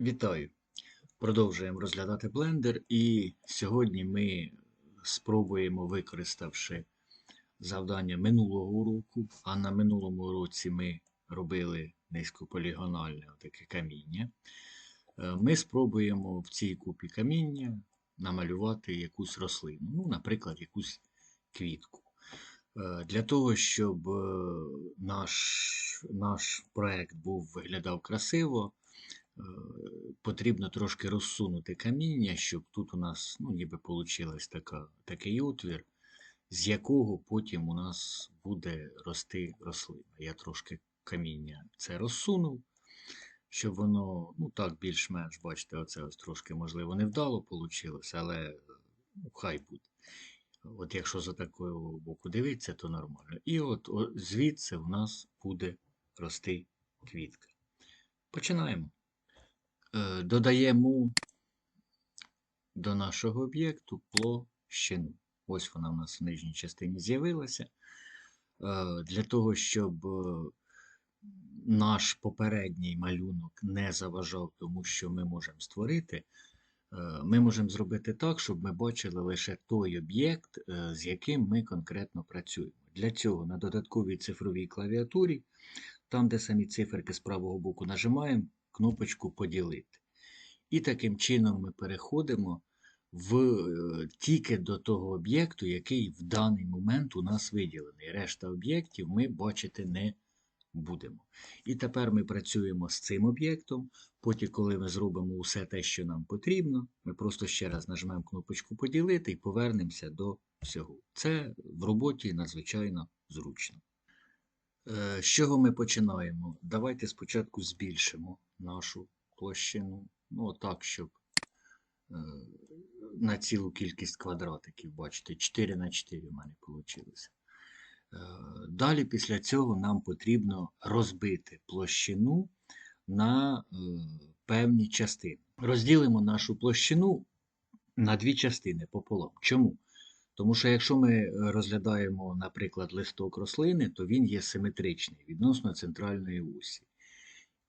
Вітаю! Продовжуємо розглядати блендер, і сьогодні ми спробуємо, використавши завдання минулого уроку, а на минулому уроці ми робили низькополігональне таке каміння. е, Ми спробуємо в цій купі каміння намалювати якусь рослину, ну, наприклад, якусь квітку. Е, Для того, щоб е, наш, наш проект був виглядав красиво, потрібно трошки розсунути каміння, щоб тут у нас ну, ніби така, такий отвір, з якого потім у нас буде рости рослина. Я трошки каміння це розсунув, щоб воно, ну так, більш-менш, бачите, оце ось трошки, можливо, невдало вийшло, але ну, хай буде. От якщо за такого боку дивитися, то нормально. І от о, звідси в нас буде рости квітка. Починаємо. Е, додаємо до нашого об'єкту площину. Ось вона в нас в нижній частині з'явилася. Е, для того, щоб е, наш попередній малюнок не заважав тому, що ми можемо створити, ми можемо зробити так, щоб ми бачили лише той об'єкт, з яким ми конкретно працюємо. Для цього на додатковій цифровій клавіатурі, там, де самі циферки з правого боку нажимаємо, кнопочку Поділити. І таким чином ми переходимо в, е, тільки до того об'єкту, який в даний момент у нас виділений. Решта об'єктів ми бачити не будемо. І тепер ми працюємо з цим об'єктом. Потім, коли ми зробимо усе те, що нам потрібно, ми просто ще раз нажмемо кнопочку Поділити і повернемося до всього. Це в роботі надзвичайно зручно. Е, З чого ми починаємо? Давайте спочатку збільшимо нашу площину. Ну, так, щоб е, на цілу кількість квадратиків, бачите, 4 на 4 в мене вийшло. Далі після цього нам потрібно розбити площину на е, певні частини. Розділимо нашу площину на дві частини пополам. Чому? Тому що якщо ми е, розглядаємо, наприклад, листок рослини, то він є симетричний відносно центральної осі.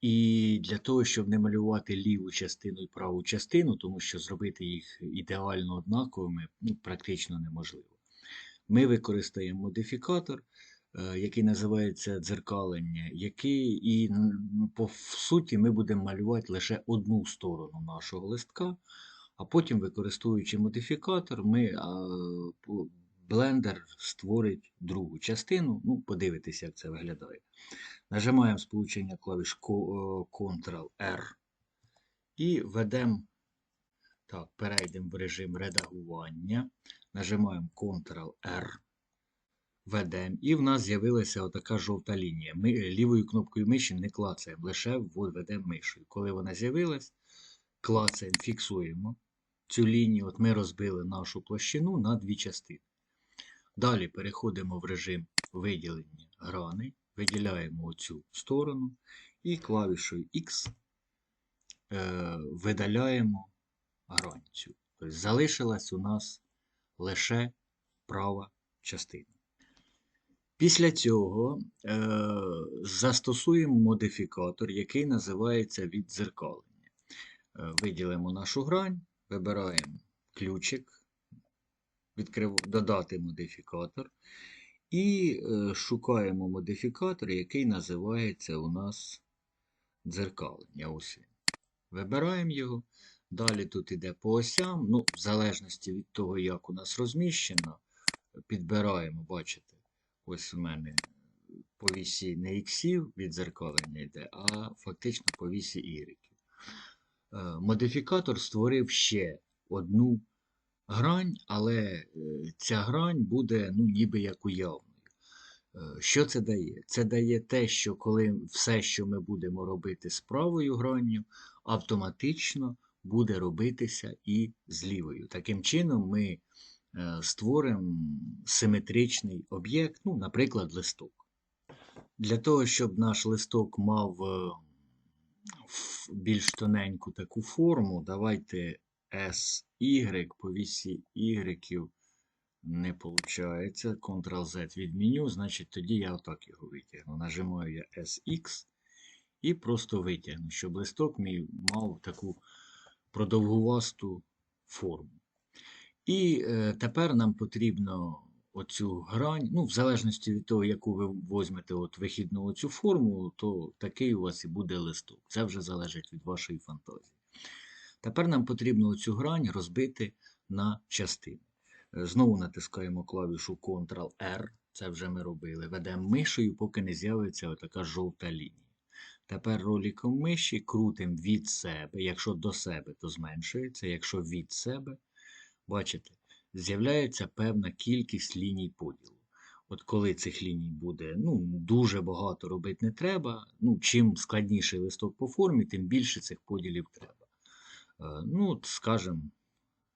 І для того, щоб не малювати ліву частину і праву частину, тому що зробити їх ідеально однаковими ну, практично неможливо. Ми використаємо модифікатор, е, який називається дзеркалення, який і по суті ми будемо малювати лише одну сторону нашого листка, а потім, використовуючи модифікатор, ми блендер створить другу частину. Ну, подивитися, як це виглядає. Нажимаємо сполучення клавіш е, Ctrl-R і ведемо, так, перейдемо в режим редагування. Нажимаємо Ctrl-R, ведемо, і в нас з'явилася отака жовта лінія. Ми лівою кнопкою миші не клацаємо, лише ведемо мишою. Коли вона з'явилась, клацаємо, фіксуємо цю лінію. От ми розбили нашу площину на дві частини. Далі переходимо в режим виділення грани, виділяємо оцю сторону і клавішою X е, видаляємо грань цю. Тобто залишилась у нас лише права частина. Після цього е, застосуємо модифікатор, який називається віддзеркалення. Е, виділимо нашу грань, вибираємо ключик, відкрив... додати модифікатор. І е, шукаємо модифікатор, який називається у нас дзеркалення. Ось. Вибираємо його. Далі тут іде по осям. Ну, в залежності від того, як у нас розміщено, підбираємо, бачите, ось у мене по вісі не іксів віддзеркалення йде, а фактично по вісі ігреків. Е, Модифікатор створив ще одну грань, але е, ця грань буде ну, ніби як уявною. Е, Що це дає? Це дає те, що коли все, що ми будемо робити з правою гранню, автоматично буде робитися і з лівою. Таким чином, ми е, створимо симетричний об'єкт, ну, наприклад, листок. Для того, щоб наш листок мав більш тоненьку таку форму, давайте SY по вісі Y не виходить. Ctrl-Z відміню, значить тоді я отак його витягну. Нажимаю я SX і просто витягну, щоб листок мій мав таку продовгувасту форму. І е, тепер нам потрібно оцю грань, ну, в залежності від того, яку ви візьмете от вихідну оцю форму, то такий у вас і буде листок. Це вже залежить від вашої фантазії. Тепер нам потрібно оцю грань розбити на частини. Е, Знову натискаємо клавішу Ctrl-R, це вже ми робили. Ведемо мишею, поки не з'явиться отака жовта лінія. Тепер роликом миші крутимо від себе. Якщо до себе, то зменшується. Якщо від себе, бачите, з'являється певна кількість ліній поділу. От коли цих ліній буде ну, дуже багато робити не треба. Ну, чим складніший листок по формі, тим більше цих поділів треба. Е, Ну, скажімо,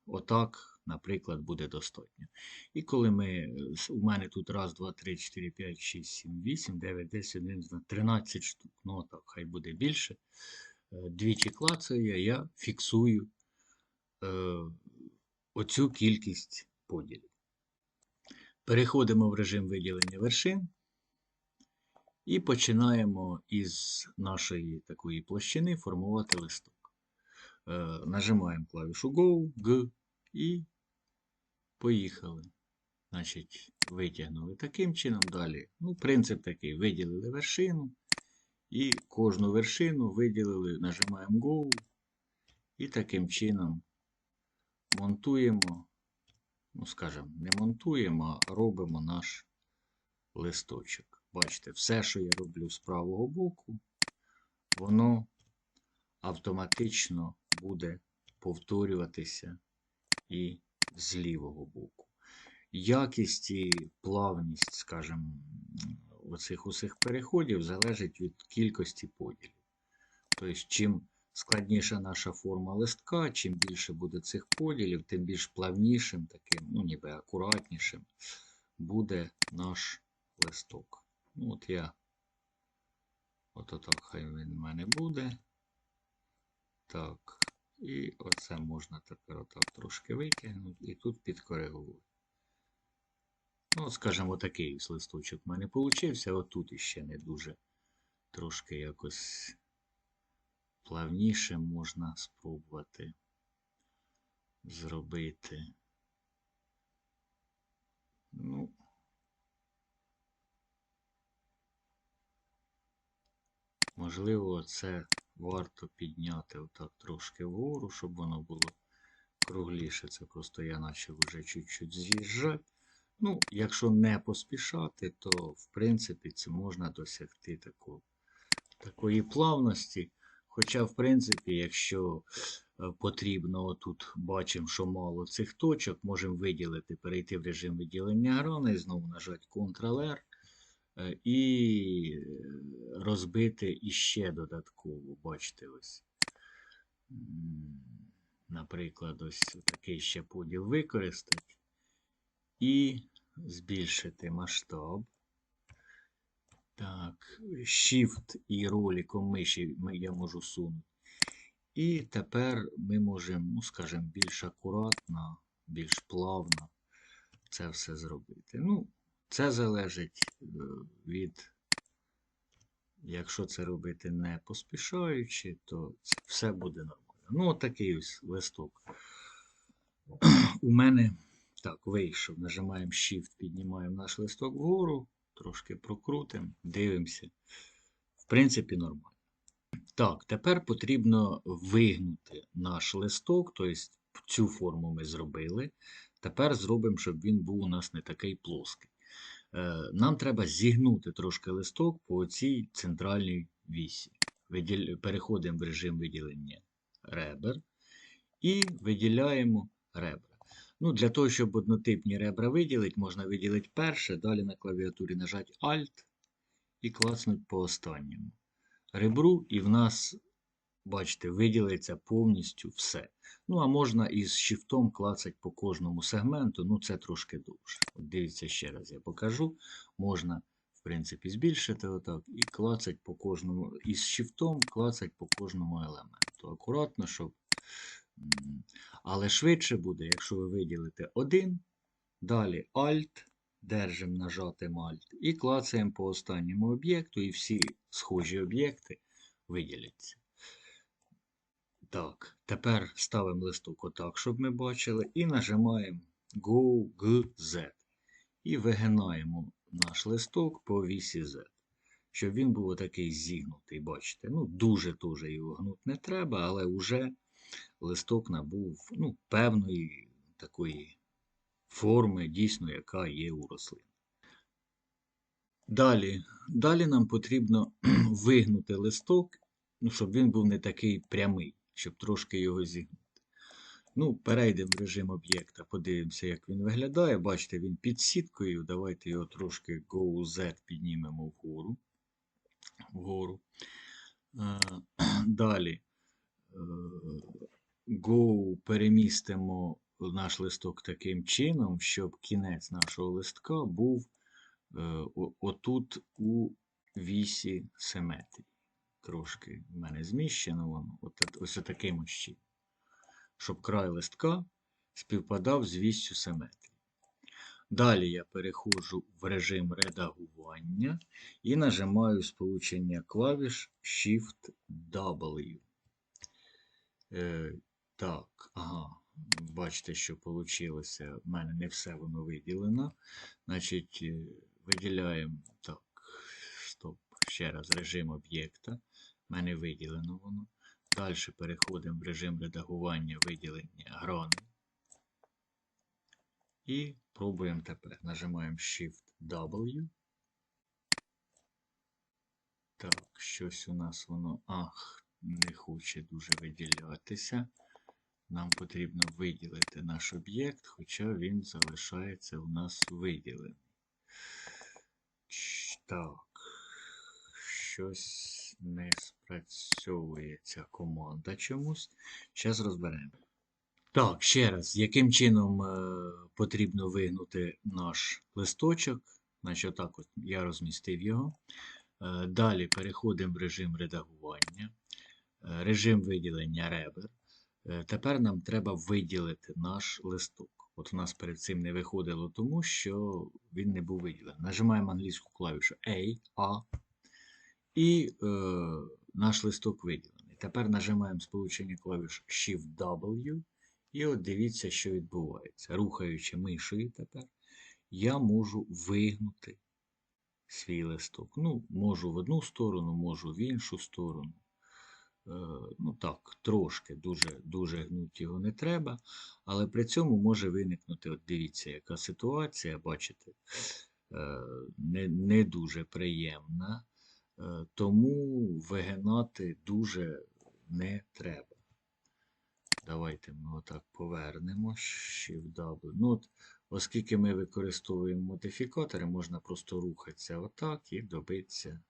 отак, наприклад, буде достатньо. І коли ми, е, у мене тут раз, два, три, чотири, п'ять, шість, сім, вісім, дев'ять, десять, одинадцять, тринадцять штук, ну так, хай буде більше. Е, Двічі клацаю я, я фіксую е, оцю кількість поділів. Переходимо в режим виділення вершин і починаємо із нашої такої площини формувати листок. Е, Нажимаємо клавішу Go, G і поїхали. Значить, витягнули таким чином далі. Ну, принцип такий: виділили вершину і кожну вершину виділили, нажимаємо Go і таким чином монтуємо, ну, скажімо, не монтуємо, а робимо наш листочок. Бачите, все, що я роблю з правого боку, воно автоматично буде повторюватися і з лівого боку. Якість і плавність, скажімо, оцих усіх переходів залежить від кількості поділів. Тобто, чим складніша наша форма листка, чим більше буде цих поділів, тим більш плавнішим, таким, ну ніби акуратнішим буде наш листок. Ну, от я, от отак хай він в мене буде. Так. І оце можна тепер отак трошки витягнути і тут підкоригувати. Ну, скажімо, такий ось листочок в мене получився. Отут іще не дуже трошки якось плавніше можна спробувати зробити. Ну, можливо, це варто підняти отак трошки вгору, щоб воно було кругліше. Це просто я почав вже чуть-чуть з'їжджати. Ну, якщо не поспішати, то в принципі це можна досягти таку, такої плавності. Хоча, в принципі, якщо е, потрібно, отут бачимо, що мало цих точок, можемо виділити, перейти в режим виділення грани, знову нажати Ctrl-R і е, розбити іще додатково. Бачите, ось. Наприклад, ось такий ще поділ використати і збільшити масштаб. Так, Shift і роликом миші ми- я можу сунути. І тепер ми можемо, ну, скажімо, більш акуратно, більш плавно це все зробити. Ну, це залежить е, від, якщо це робити не поспішаючи, то все буде нормально. Ну, от такий ось листок. У мене так, вийшов. Нажимаємо Shift, піднімаємо наш листок вгору, трошки прокрутимо, дивимося. В принципі, нормально. Так, тепер потрібно вигнути наш листок, тобто цю форму ми зробили. Тепер зробимо, щоб він був у нас не такий плоский. Е, Нам треба зігнути трошки листок по цій центральній вісі. Переходимо в режим виділення ребер і виділяємо ребра. Ну, для того, щоб однотипні ребра виділити, можна виділити перше, далі на клавіатурі нажати Alt і клацнути по останньому ребру, і в нас, бачите, виділиться повністю все. Ну, а можна із шифтом клацати по кожному сегменту, ну це трошки довше. От дивіться ще раз, я покажу. Можна, в принципі, збільшити отак і клацати по кожному, із шифтом клацати по кожному елементу. Акуратно, щоб. Але швидше буде, якщо ви виділите один, далі Alt, держимо нажатим Alt і клацаємо по останньому об'єкту, і всі схожі об'єкти виділяться. Так, тепер ставимо листок отак, щоб ми бачили, і нажимаємо Go, G, Z. І вигинаємо наш листок по вісі Z. Щоб він був отакий зігнутий, бачите. Ну, дуже-дуже його гнути не треба, але вже листок набув ну, певної такої форми, дійсно, яка є у рослин. Далі, далі нам потрібно вигнути листок, ну, щоб він був не такий прямий, щоб трошки його зігнути. Ну, перейдемо в режим об'єкта, подивимося, як він виглядає. Бачите, він під сіткою. Давайте його трошки Go Z піднімемо вгору. вгору. Е, Далі е, Go перемістимо наш листок таким чином, щоб кінець нашого листка був е, отут у вісі симетрії. Трошки в мене зміщено воно, от, ось таким чином. Щоб край листка співпадав з віссю симетрії. Далі я переходжу в режим редагування і нажимаю сполучення клавіш Shift-W. Е, так, ага. Бачите, що вийшло. В мене не все воно виділено. Значить, е, виділяємо так. Стоп. Ще раз режим об'єкта. В мене виділено воно. Далі переходимо в режим редагування виділення грани. І пробуємо тепер. Нажимаємо Shift-W. Так, щось у нас воно. Ах, не хоче дуже виділятися. Нам потрібно виділити наш об'єкт, хоча він залишається у нас виділений. Так, щось не спрацьовує ця команда чомусь. Зараз розберемо. Так, ще раз, яким чином е, потрібно вигнути наш листочок. Значить, отак от я розмістив його. Е, далі переходимо в режим редагування, е, режим виділення ребер. Тепер нам треба виділити наш листок. От у нас перед цим не виходило, тому що він не був виділений. Нажимаємо англійську клавішу A, A, і е, наш листок виділений. Тепер нажимаємо сполучення клавіш Shift-W, і от дивіться, що відбувається. Рухаючи мишею тепер, я можу вигнути свій листок. Ну, можу в одну сторону, можу в іншу сторону. Е, ну так, трошки, дуже, дуже гнути його не треба, але при цьому може виникнути, от дивіться, яка ситуація, бачите, е, не, не дуже приємна, тому вигинати дуже не треба. Давайте ми отак повернемо. Shift-W. Ну, от, оскільки ми використовуємо модифікатори, можна просто рухатися отак і добитися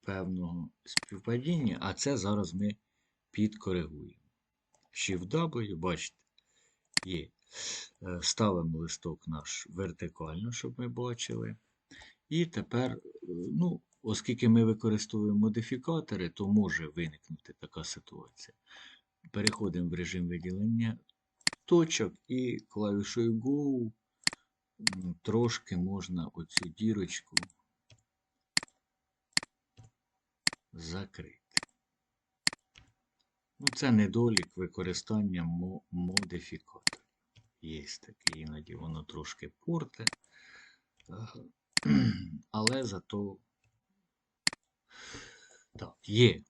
певного співпадіння, а це зараз ми підкоригуємо. Shift-W, бачите, є. Е, Ставимо листок наш вертикально, щоб ми бачили. І тепер, е, ну, оскільки ми використовуємо модифікатори, то може виникнути така ситуація. Переходимо в режим виділення точок і клавішою Go трошки можна оцю дірочку закрити. Ну, це недолік використання мо- модифікатора. Є таке, іноді воно трошки порте. Але зато так, є.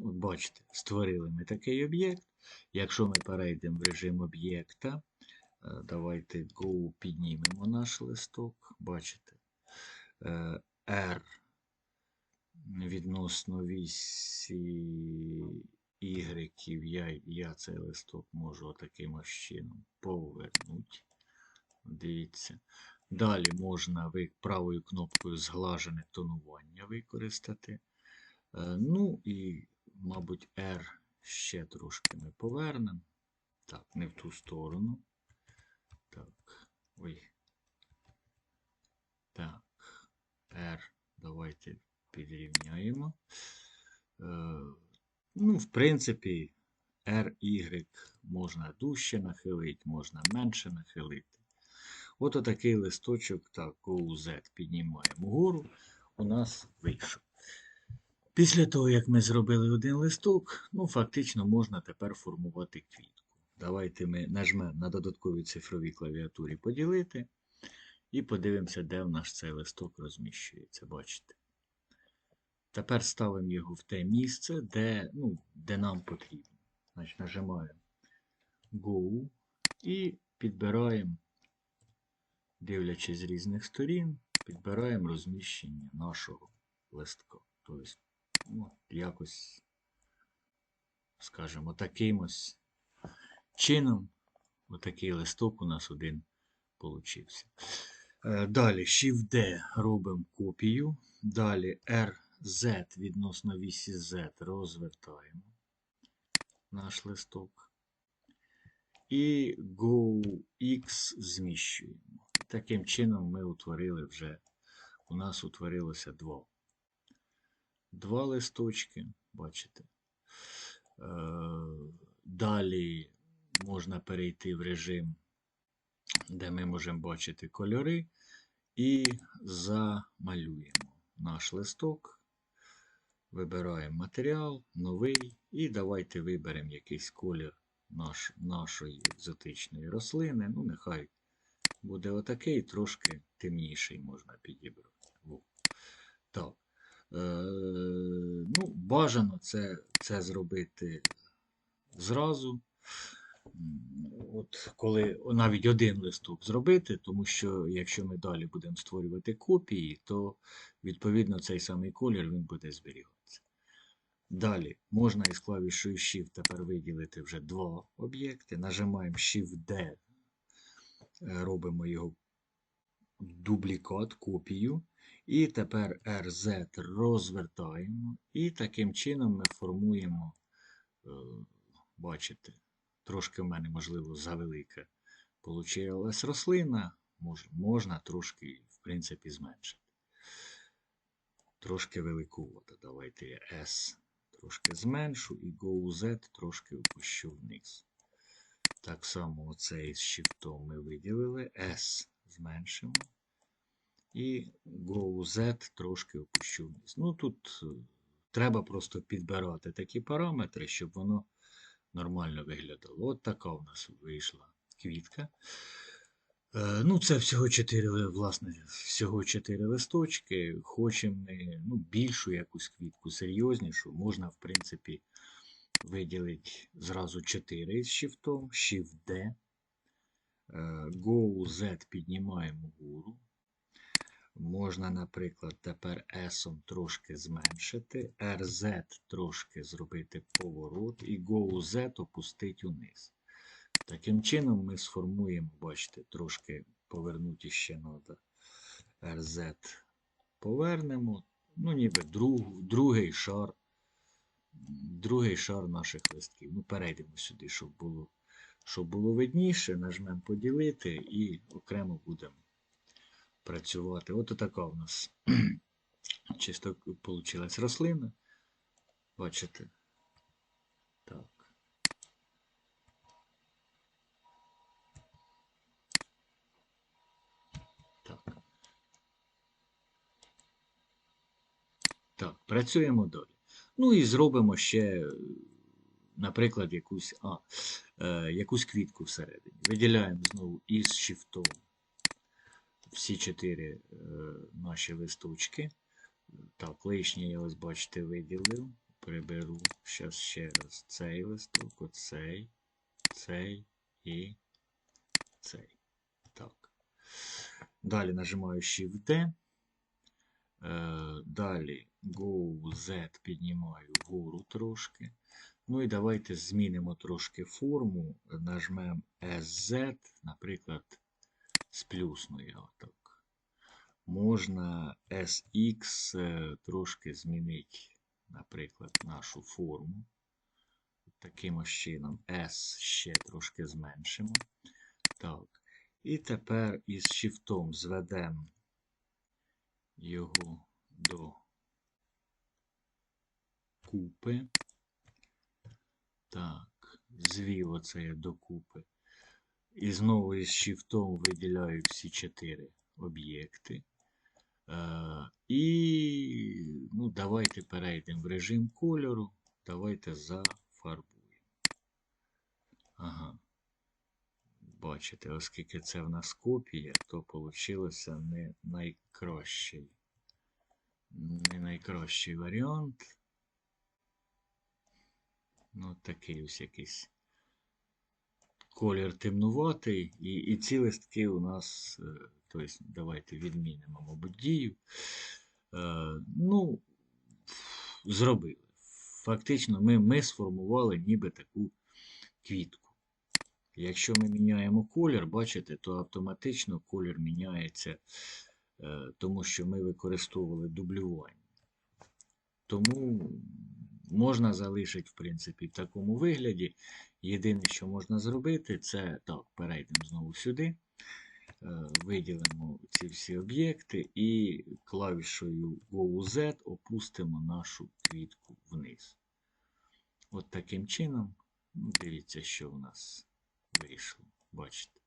От бачите, створили ми такий об'єкт. Якщо ми перейдемо в режим об'єкта, е, давайте Go піднімемо наш листок. Бачите, е, R відносно вісі Y, я, я цей листок можу таким чином повернути. Дивіться. Далі можна правою кнопкою зглажене тонування використати. Е, Ну і, мабуть, R ще трошки ми повернемо. Так, не в ту сторону. Так, ой. Так, R. Давайте підрівняємо. Е, Ну, в принципі, RY можна дужче нахилити, можна менше нахилити. От отакий листочок, так, Z піднімаємо вгору, у нас вийшов. Після того, як ми зробили один листок, ну, фактично можна тепер формувати квітку. Давайте ми нажмемо на додатковій цифровій клавіатурі поділити і подивимося, де в нас цей листок розміщується. Бачите? Тепер ставимо його в те місце, де, ну, де нам потрібно. Значить, нажимаємо Go і підбираємо, дивлячись з різних сторін, підбираємо розміщення нашого листка. Тобто, ну, якось, скажімо, таким ось чином, отакий листок у нас один получився. Е, Далі Shift-D робимо копію. Далі RZ відносно вісі Z розвертаємо наш листок. І GoX зміщуємо. Таким чином ми утворили вже, у нас утворилося два. Два листочки, бачите. Е, Далі можна перейти в режим, де ми можемо бачити кольори, і замалюємо наш листок. Вибираємо матеріал, новий, і давайте виберемо якийсь колір наш, нашої екзотичної рослини. Ну, нехай буде отакий, трошки темніший можна підібрати. Так. Е, ну, бажано це, це зробити зразу. От коли навіть один листок зробити, тому що якщо ми далі будемо створювати копії, то відповідно цей самий колір він буде зберігатися. Далі можна із клавішою Shift тепер виділити вже два об'єкти. Нажимаємо Shift-D, е, робимо його дублікат, копію. І тепер RZ розвертаємо. І таким чином ми формуємо, е, бачите, трошки в мене, можливо, завелика получилась рослина. Мож, можна трошки, в принципі, зменшити. Трошки великувато. Давайте я S трошки зменшу і Go Z трошки опущу вниз. Так само оцей з shift ми виділили. S зменшимо. І Go Z трошки опущу вниз. Ну тут е, треба просто підбирати такі параметри, щоб воно нормально виглядало. От така у нас вийшла квітка. Е, Ну, це всього 4, власне, всього 4 листочки. Хочемо ми ну, більшу якусь квітку, серйознішу. Можна, в принципі, виділити зразу 4 з Shift-D. Е, Go Z піднімаємо вгору. Можна, наприклад, тепер S трошки зменшити, RZ трошки зробити поворот і Go Z опустити униз. Таким чином ми сформуємо, бачите, трошки повернути ще треба. RZ повернемо. Ну, ніби друг, другий шар. Другий шар наших листків. Ну, перейдемо сюди, щоб було, щоб було видніше. Нажмемо поділити і окремо будемо працювати. От така у нас чисто вийшла рослина. Бачите? Так. Так. Так, працюємо далі. Ну і зробимо ще, наприклад, якусь, а, е, якусь квітку всередині. Виділяємо знову із шифтом всі чотири е, наші листочки. Так, лишнє я ось, бачите, виділив. Приберу. Зараз ще раз цей листок, оцей, цей і цей. Так. Далі нажимаю Shift-D. Е, Далі Go Z піднімаю вгору трошки. Ну і давайте змінимо трошки форму. Нажмемо SZ, наприклад, з плюсною отак. Можна SX е, трошки змінити, наприклад, нашу форму. Таким ось чином S ще трошки зменшимо. Так. І тепер із шифтом зведемо його до купи. Так, звів оце я до купи. І знову із шифтом виділяю всі чотири об'єкти. Е, і ну, давайте перейдемо в режим кольору. Давайте зафарбуємо. Ага. Бачите, оскільки це в нас копія, то вийшло не найкращий. Не найкращий варіант. Ну, такий ось якийсь колір темнуватий. І, і ці листки у нас, е, тобто, давайте відмінимо, мабуть, дію. Е, ну, зробили. Фактично, ми, ми сформували ніби таку квітку. Якщо ми міняємо колір, бачите, то автоматично колір міняється, е, тому що ми використовували дублювання. Тому можна залишити, в принципі, в такому вигляді. Єдине, що можна зробити, це так, перейдемо знову сюди, е, виділимо ці всі об'єкти і клавішою Go-Z опустимо нашу квітку вниз. От таким чином, дивіться, що в нас вийшло. Бачите.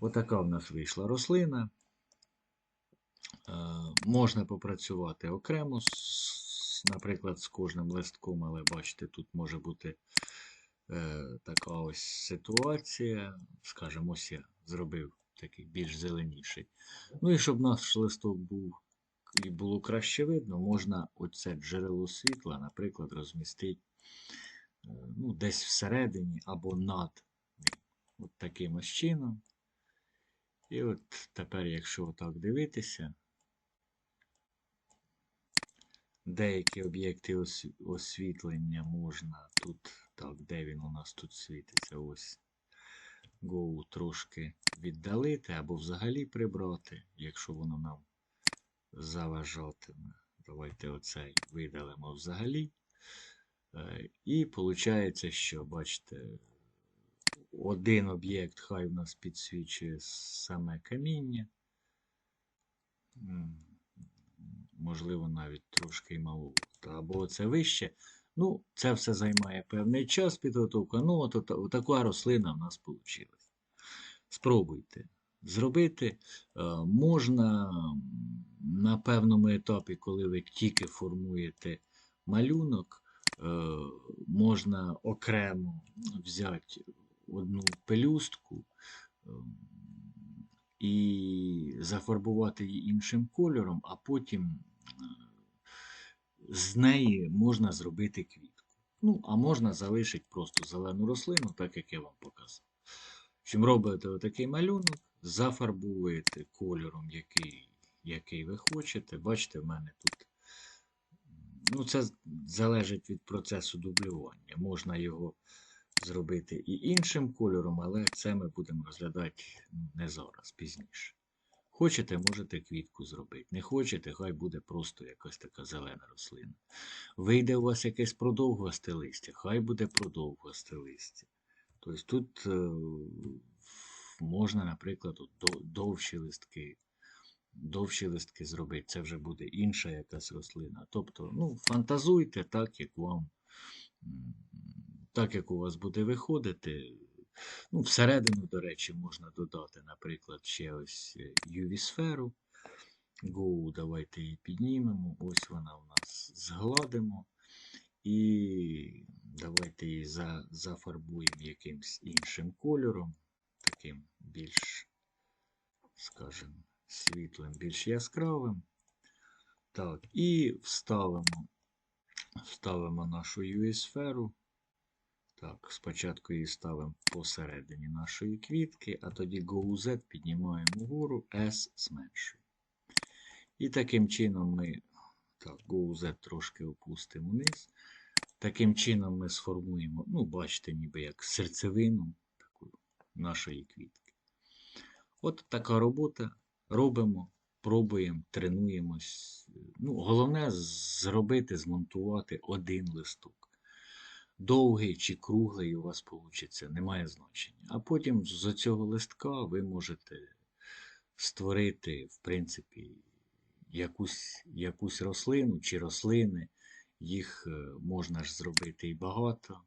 Отака в нас вийшла рослина. Е, можна попрацювати окремо, наприклад, з кожним листком, але бачите, тут може бути така ось ситуація. Скажімо, ось я зробив такий більш зеленіший. Ну і щоб наш листок був і було краще видно, можна оце джерело світла, наприклад, розмістити е, ну, десь всередині або над. От таким ось чином. І от тепер, якщо отак дивитися, деякі об'єкти освітлення можна тут, так, де він у нас тут світиться, ось Go трошки віддалити або взагалі прибрати, якщо воно нам заважатиме. Давайте оцей видалимо взагалі. Е, і виходить, що, бачите, один об'єкт хай в нас підсвічує саме каміння. Можливо, навіть трошки й маловато. Або це вище. Ну, це все займає певний час підготовка. Ну, от, от, така рослина в нас вийшла. Спробуйте зробити. Е, можна на певному етапі, коли ви тільки формуєте малюнок, е, можна окремо взяти одну пелюстку е, і зафарбувати її іншим кольором, а потім з неї можна зробити квітку. Ну, а можна залишити просто зелену рослину, так як я вам показав. Чим робите отакий малюнок, зафарбуєте кольором, який який ви хочете. Бачите, в мене тут. Ну, Це залежить від процесу дублювання. Можна його зробити і іншим кольором, але це ми будемо розглядати не зараз, пізніше. Хочете, можете квітку зробити. Не хочете, хай буде просто якась така зелена рослина. Вийде у вас якесь продовгосте листя, хай буде продовгосте листя. Тобто тут е, можна, наприклад, довші листки довші листки зробити, це вже буде інша якась рослина. Тобто, ну, фантазуйте так, як вам, так як у вас буде виходити. Ну, Всередину, до речі, можна додати, наприклад, ще ось UV-сферу. Go, давайте її піднімемо. Ось вона у нас згладимо. І давайте її за, зафарбуємо якимсь іншим кольором, таким більш, скажімо, світлим, більш яскравим. Так, і вставимо вставимо нашу UV-сферу. Так, спочатку її ставимо посередині нашої квітки, а тоді GoZ піднімаємо вгору, S зменшуємо. І таким чином ми так, GoZ трошки опустимо вниз. Таким чином ми сформуємо, ну, бачите, ніби як серцевину таку, нашої квітки. От така робота робимо, пробуємо, тренуємось. Ну, Головне зробити, змонтувати один листок. Довгий чи круглий у вас вийде, немає значення. А потім з цього листка ви можете створити, в принципі, якусь якусь рослину чи рослини. Їх е, можна ж зробити і багато,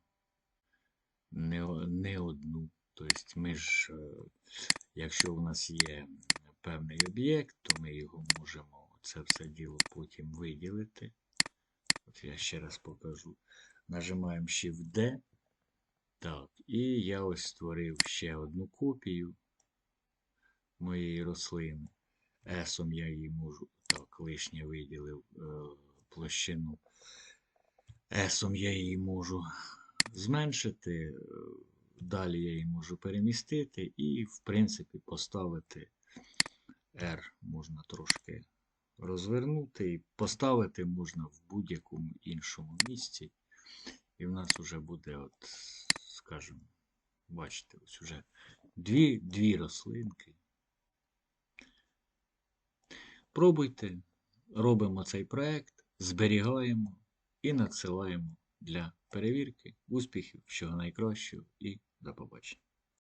не не одну. Тобто, ми ж, е, якщо у нас є певний об'єкт, то ми його можемо це все діло потім виділити. От я ще раз покажу. Нажимаємо Shift-D. Так, і я ось створив ще одну копію моєї рослини. Есом я її можу, так, лишнє виділив е, площину. Есом я її можу зменшити, е, далі я її можу перемістити і, в принципі, поставити R можна трошки розвернути і поставити можна в будь-якому іншому місці. І в нас вже буде, от, скажімо, бачите, ось вже дві, дві рослинки. Пробуйте, робимо цей проект, зберігаємо і надсилаємо для перевірки. Успіхів, всього найкращого і до побачення.